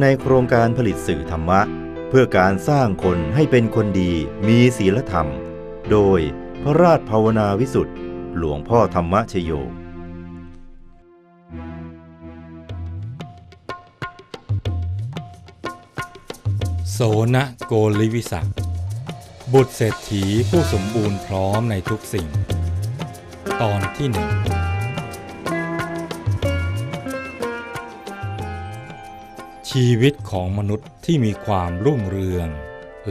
ในโครงการผลิตสื่อธรรมะ เพื่อการสร้างคนให้เป็นคนดีมีศีลธรรม โดยพระราชภาวนาวิสุทธ์หลวงพ่อธรรมชโยโสนะโกลิวิสักบุตรเศรษฐีผู้สมบูรณ์พร้อมในทุกสิ่ง ตอนที่หนึ่ง ชีวิตของมนุษย์ที่มีความรุ่งเรือง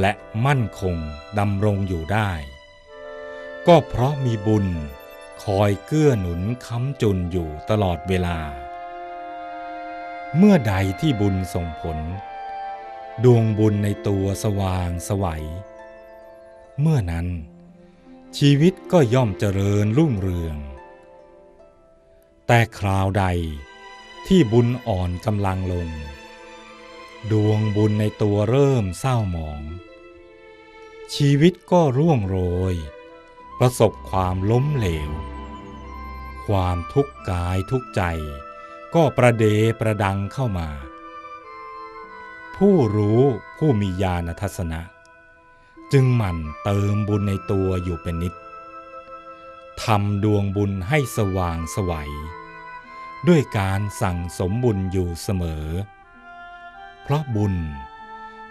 และมั่นคงดำรงอยู่ได้ ก็เพราะมีบุญคอยเกื้อหนุนค้ำจุนอยู่ตลอดเวลา เมื่อใดที่บุญส่งผล ดวงบุญในตัวสว่างสวัย เมื่อนั้น ชีวิตก็ย่อมเจริญรุ่งเรือง แต่คราวใดที่บุญอ่อนกำลังลง ดวงบุญในตัวเริ่มเศร้าหมอง ชีวิตก็ร่วงโรย ประสบความล้มเหลว ความทุกข์กายทุกใจ ก็ประเดประดังเข้ามา ผู้รู้ผู้มีญาณทัศนะ จึงหมั่นเติมบุญในตัวอยู่เป็นนิดทำดวงบุญให้สว่างสวัย ด้วยการสั่งสมบุญอยู่เสมอ เพราะบุญ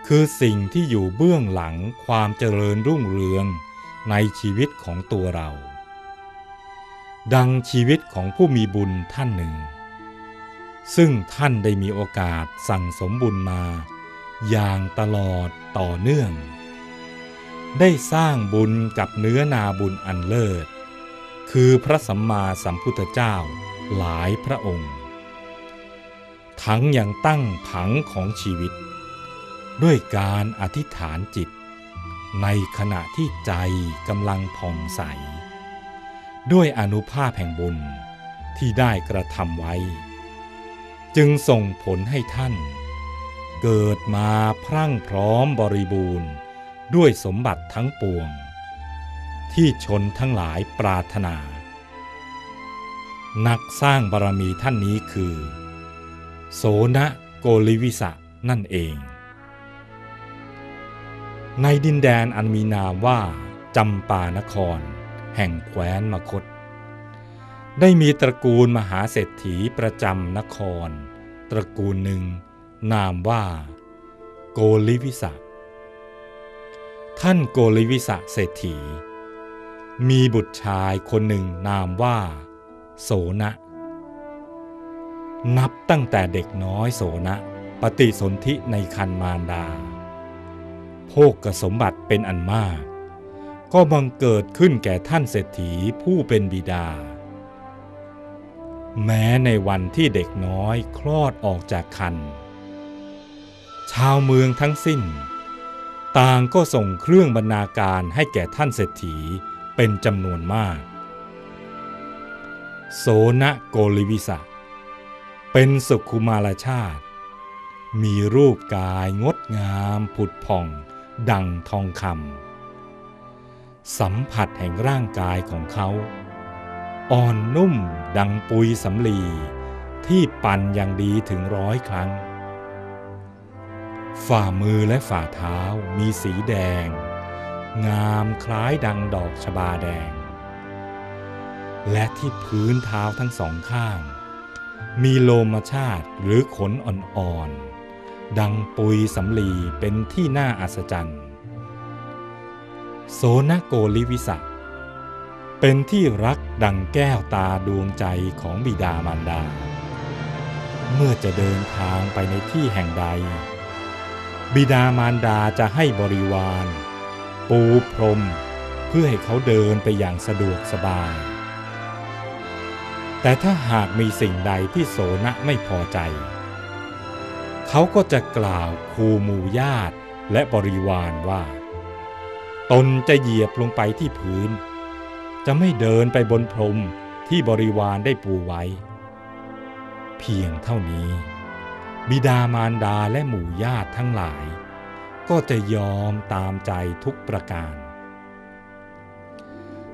คือสิ่งที่อยู่เบื้องหลังความเจริญรุ่งเรืองในชีวิตของตัวเรา ดังชีวิตของผู้มีบุญท่านหนึ่ง ซึ่งท่านได้มีโอกาสสั่งสมบุญมา อย่างตลอดต่อเนื่อง ได้สร้างบุญกับเนื้อนาบุญอันเลิศ คือพระสัมมาสัมพุทธเจ้าหลายพระองค์ ทั้งยังตั้งผังของชีวิต ด้วยการอธิษฐานจิต ในขณะที่ใจกำลังผ่องใส ด้วยอนุภาพแห่งบุญที่ได้กระทำไว้ จึงส่งผลให้ท่าน เกิดมาพรั่งพร้อมบริบูรณ์ด้วยสมบัติทั้งปวง ที่ชนทั้งหลายปรารถนา นักสร้างบารมีท่านนี้คือ โสนะโกลิวิสะนั่นเอง ในดินแดนอันมีนามว่าจำปานคร แห่งแคว้นมคต ได้มีตระกูลมหาเศรษฐีประจำนคร ตระกูลหนึ่ง นามว่า โกลิวิสะท่านโกลิวิสะเศรษฐี มีบุตรชายคนหนึ่งนามว่า โสนะ นับตั้งแต่เด็กน้อยโสนะปฏิสนธิในคันมารดา โภกสมบัติเป็นอันมาก ก็บังเกิดขึ้นแก่ท่านเศรษฐีผู้เป็นบิดา แม้ในวันที่เด็กน้อยคลอดออกจากคัน ชาวเมืองทั้งสิ้น ต่างก็ส่งเครื่องบรรณาการให้แก่ท่านเศรษฐีเป็นจำนวนมาก โสนะโกลิวิสะ เป็นสุขุมารชาติ มีรูปกายงดงามผุดผ่อง ดังทองคำสัมผัสแห่งร่างกายของเขา อ่อนนุ่มดังปุยสำลีที่ปั่นอย่างดีถึงร้อยครั้ง ฝ่ามือและฝ่าเท้ามีสีแดง งามคล้ายดังดอกชบาแดง และที่พื้นเท้าทั้งสองข้าง มีโลมชาติหรือขนอ่อนๆ ดังปุยสำลีเป็นที่น่าอัศจรรย์ โสนโกลิวิสะเป็นที่รักดังแก้วตาดวงใจของบิดามารดา เมื่อจะเดินทางไปในที่แห่งใด บิดามารดาจะให้บริวาร ปูพรม เพื่อให้เขาเดินไปอย่างสะดวกสบาย แต่ถ้าหากมีสิ่งใดที่โสนะไม่พอใจ เขาก็จะกล่าวคูมูญาติและบริวารว่า ตนจะเหยียบลงไปที่พื้น จะไม่เดินไปบนพรมที่บริวารได้ปูไว้ เพียงเท่านี้ บิดามารดาและหมู่ญาติทั้งหลาย ก็จะยอมตามใจทุกประการ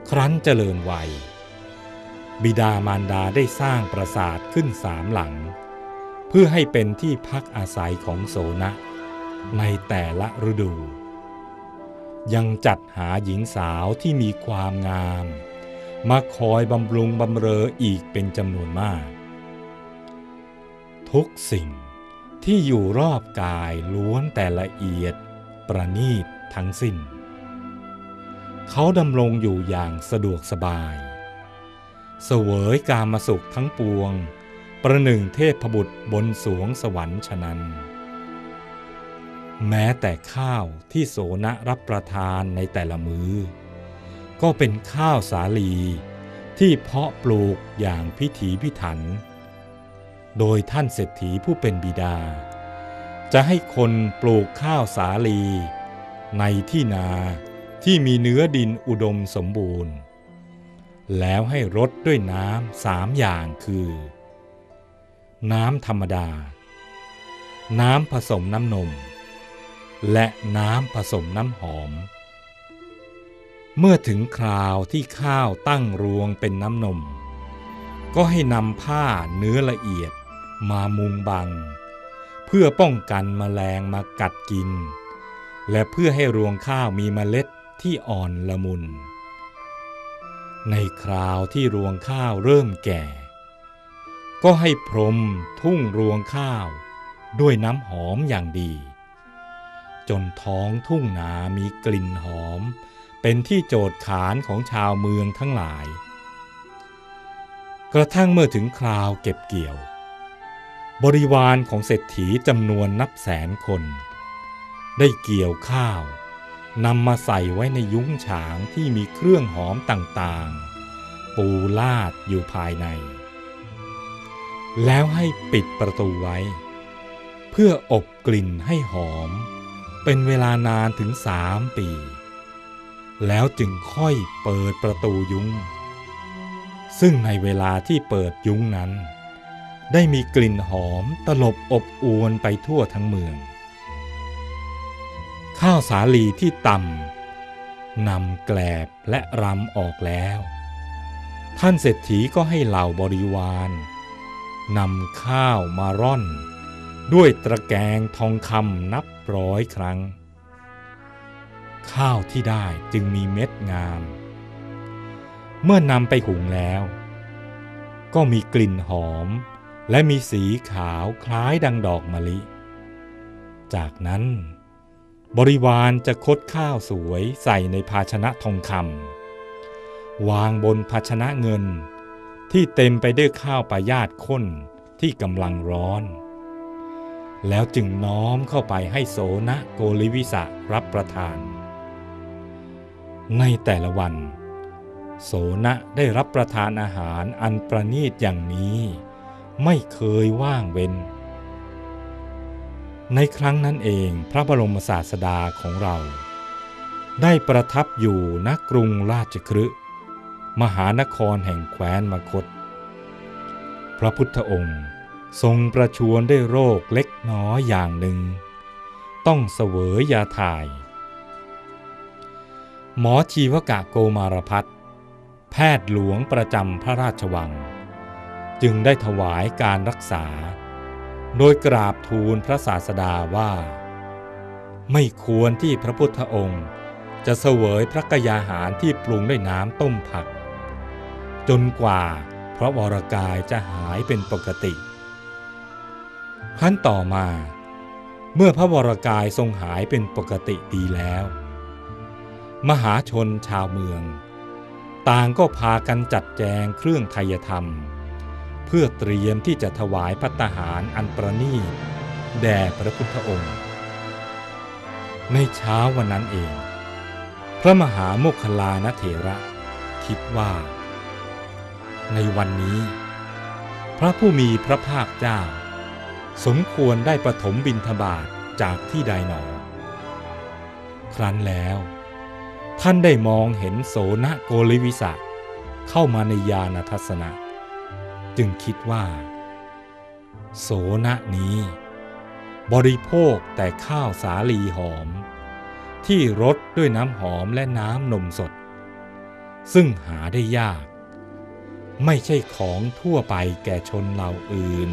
ครั้นเจริญวัย บิดามารดาได้สร้างปราสาทขึ้นสามหลัง เพื่อให้เป็นที่พักอาศัยของโสนะ ในแต่ละฤดู ยังจัดหาหญิงสาวที่มีความงาม มาคอยบำรุงบำเรออีกเป็นจำนวนมาก ทุกสิ่งที่อยู่รอบกายล้วนแต่ละเอียด ประณีตทั้งสิ้น เขาดำรงอยู่อย่างสะดวกสบาย เสวยกามสุขทั้งปวง ประหนึ่งเทพบุตรบนสวงสวรรค์ฉะนั้น แม้แต่ข้าวที่โสนะรับประทานในแต่ละมือ้อ ก็เป็นข้าวสาลีที่เพาะปลูกอย่างพิถีพิถัน โดยท่านเศรษฐีผู้เป็นบิดา จะให้คนปลูกข้าวสาลี ในที่นาที่มีเนื้อดินอุดมสมบูรณ์ แล้วให้รดด้วยน้ำสามอย่างคือ น้ำธรรมดา น้ำผสมน้ำนม และน้ำผสมน้ำหอม เมื่อถึงคราวที่ข้าวตั้งรวงเป็นน้ำนม ก็ให้นำผ้าเนื้อละเอียดมามุงบัง เพื่อป้องกันแมลงมากัดกิน และเพื่อให้รวงข้าวมีเมล็ดที่อ่อนละมุน ในคราวที่รวงข้าวเริ่มแก่ ก็ให้พรมทุ่งรวงข้าวด้วยน้ำหอมอย่างดี จนท้องทุ่งนามีกลิ่นหอม เป็นที่โจทย์ขานของชาวเมืองทั้งหลาย กระทั่งเมื่อถึงคราวเก็บเกี่ยว บริวารของเศรษฐีจำนวนนับแสนคน ได้เกี่ยวข้าว นำมาใส่ไว้ในยุ้งฉางที่มีเครื่องหอมต่างๆ ปูลาดอยู่ภายใน แล้วให้ปิดประตูไว้ เพื่ออบกลิ่นให้หอม เป็นเวลานานถึงสามปี แล้วจึงค่อยเปิดประตูยุ้ง ซึ่งในเวลาที่เปิดยุ้งนั้น ได้มีกลิ่นหอมตลบอบอวนไปทั่วทั้งเมือง ข้าวสาลีที่ตำนำแกลบและรำออกแล้ว ท่านเศรษฐีก็ให้เหล่าบริวารนำข้าวมาร่อน ด้วยตะแกรงทองคำนับร้อยครั้ง ข้าวที่ได้จึงมีเม็ดงาม เมื่อนำไปหุงแล้ว ก็มีกลิ่นหอม และมีสีขาวคล้ายดังดอกมะลิ จากนั้น บริวารจะคดข้าวสวยใส่ในภาชนะทองคำวางบนภาชนะเงิน ที่เต็มไปด้วยข้าวปลายาตข้นที่กำลังร้อน แล้วจึงน้อมเข้าไปให้โสนะโกลิวิสะรับประทาน ในแต่ละวัน โสนะได้รับประทานอาหารอันประณีตอย่างนี้ ไม่เคยว่างเว้น ในครั้งนั้นเองพระบรมศาสดาของเรา ได้ประทับอยู่ณกรุงราชคฤห์มหานครแห่งแคว้นมคต พระพุทธองค์ทรงประชวรด้วยโรคเล็กน้อยอย่างหนึ่ง ต้องเสวยยาถ่าย หมอชีวกะโกมารพัฒแพทย์หลวงประจำพระราชวัง จึงได้ถวายการรักษา โดยกราบทูลพระศาสดาว่า ไม่ควรที่พระพุทธองค์ จะเสวยพระกยาหารที่ปรุงด้วยน้ำต้มผัก จนกว่าพระวรกายจะหายเป็นปกติ ขั้นต่อมา เมื่อพระวรกายทรงหายเป็นปกติดีแล้ว มหาชนชาวเมือง ต่างก็พากันจัดแจงเครื่องไทยธรรม เพื่อเตรียมที่จะถวายพัตหารอันประณีตแด่พระพุทธองค์ ในเช้าวันนั้นเอง พระมหาโมคคลานเถระคิดว่า ในวันนี้ พระผู้มีพระภาคเจ้า สมควรได้ประถมบินทบาทจากที่ใดหนอ ครั้นแล้ว ท่านได้มองเห็นโสนโกลิวิสะเข้ามาในยานทัศนะ จึงคิดว่า โสนนี้ บริโภคแต่ข้าวสาลีหอม ที่รดด้วยน้ำหอมและน้ำนมสด ซึ่งหาได้ยาก ไม่ใช่ของทั่วไปแก่ชนเหล่าอื่น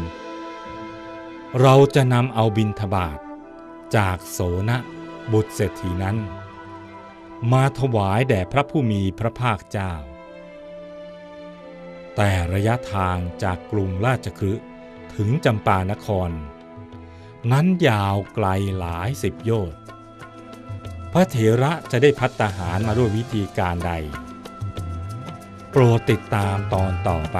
เราจะนำเอาบินทบาทจากโสนะบุตรเศรษฐีนั้น มาถวายแด่พระผู้มีพระภาคเจ้า แต่ระยะทางจากกรุงราชคฤห์ถึงจำปานคร นั้นยาวไกลหลายสิบโยชน์พระเถระจะได้พัตตาหารมาด้วยวิธีการใด โปรดติดตามตอนต่อไป